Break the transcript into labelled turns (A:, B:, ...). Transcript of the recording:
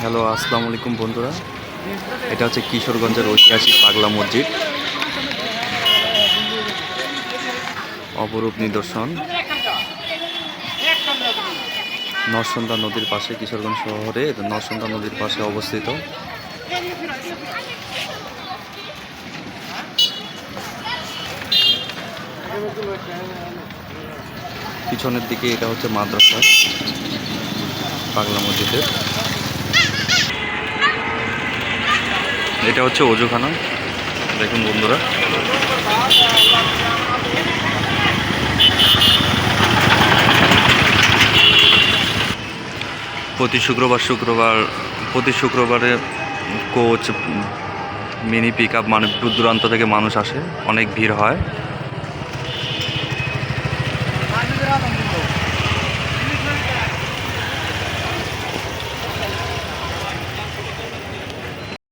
A: Hello, আসসালামু আলাইকুম বন্ধুরা। এটা হচ্ছে কিশোরগঞ্জের ঐতিহাসিক পাগলা মসজিদ। অপরূপ নিদর্শন। নরসন্দা নদীর পাশে কিশোরগঞ্জ শহরে নরসন্দা নদীর পাশে অবস্থিত। পিছনের দিকে এটা হচ্ছে মাদ্রাসা, পাগলা মসজিদের। এটা হচ্ছে অজুখানা। দেখুন বন্ধুরা। প্রতি শুক্রবার শুক্রবার, প্রতি শুক্রবারে কোচ মিনি পিক আপ মানে দূর দূরান্ত থেকে মানুষ আসে। অনেক ভিড় হয়।